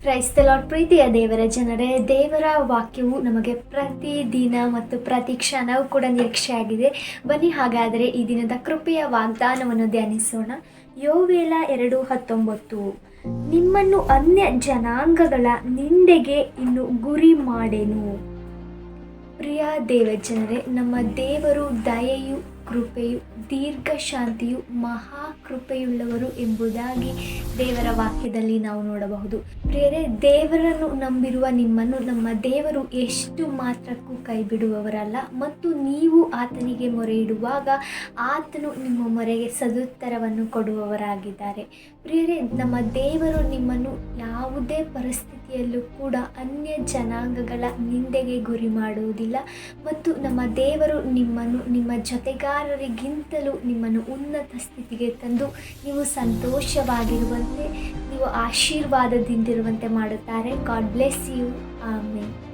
ಕ್ರೈಸ್ತಲಾಟ್ ಪ್ರೀತಿಯ ದೇವರ, ಜನರೇ, ದೇವರ ವಾಕ್ಯವು ನಮಗೆ ಪ್ರತಿದಿನ ಮತ್ತು ಪ್ರತಿ ಕ್ಷಣವೂ ಕೂಡ ನಿರೀಕ್ಷೆಯಾಗಿದೆ. ಬನ್ನಿ ಹಾಗಾದರೆ ಈ ದಿನದ ಕೃಪೆಯ ವಾಗ್ದಾನವನ್ನು ಧ್ಯಾನಿಸೋಣ. ಯೋವೇಲ ಎರಡು ಹತ್ತೊಂಬತ್ತು. ನಿಮ್ಮನ್ನು ಅನ್ಯ ಜನಾಂಗಗಳ ನಿಂದೆಗೆ ಇನ್ನು ಗುರಿ ಮಾಡೆನು. ಪ್ರಿಯ ದೇವಜನರೇ, ನಮ್ಮ ದೇವರು ದಯೆಯು ಕೃಪೆಯು, ದೀರ್ಘ ಶಾಂತಿಯು ಮಹಾ ಕೃಪೆಯುಳ್ಳವರು ಎಂಬುದಾಗಿ ದೇವರ ವಾಕ್ಯದಲ್ಲಿ ನಾವು ನೋಡಬಹುದು. ಪ್ರೇರೆ ದೇವರನ್ನು ನಂಬಿರುವ ನಿಮ್ಮನ್ನು ನಮ್ಮ ದೇವರು ಎಷ್ಟು ಮಾತ್ರಕ್ಕೂ ಕೈ ಬಿಡುವವರಲ್ಲ ಮತ್ತು ನೀವು ಆತನಿಗೆ ಮೊರೆ ಇಡುವಾಗ ಆತನು ನಿಮ್ಮ ಮೊರೆಗೆ ಸದುತ್ತರವನ್ನು ಕೊಡುವವರಾಗಿದ್ದಾರೆ. ಪ್ರಿಯರೇ, ನಮ್ಮ ದೇವರು ನಿಮ್ಮನ್ನು ಯಾವುದೇ ಪರಿಸ್ಥಿತಿಯಲ್ಲೂ ಕೂಡ ಅನ್ಯ ಜನಾಂಗಗಳ ನಿಂದೆಗೆ ಗುರಿ ಮಾಡುವುದಿಲ್ಲ. ಮತ್ತು ನಮ್ಮ ದೇವರು ನಿಮ್ಮನ್ನು ನಿಮ್ಮ ಜೊತೆಗಾರರಿಗಿಂತಲೂ ನಿಮ್ಮನ್ನು ಉನ್ನತ ಸ್ಥಿತಿಗೆ ತಂದು ನೀವು ಸಂತೋಷವಾಗಿರುವಂತೆ ನೀವು ಆಶೀರ್ವಾದದಿಂದಿರುವಂತೆ ಮಾಡುತ್ತಾರೆ. ಗಾಡ್ ಬ್ಲೆಸ್ ಯು ಆಮೇಲೆ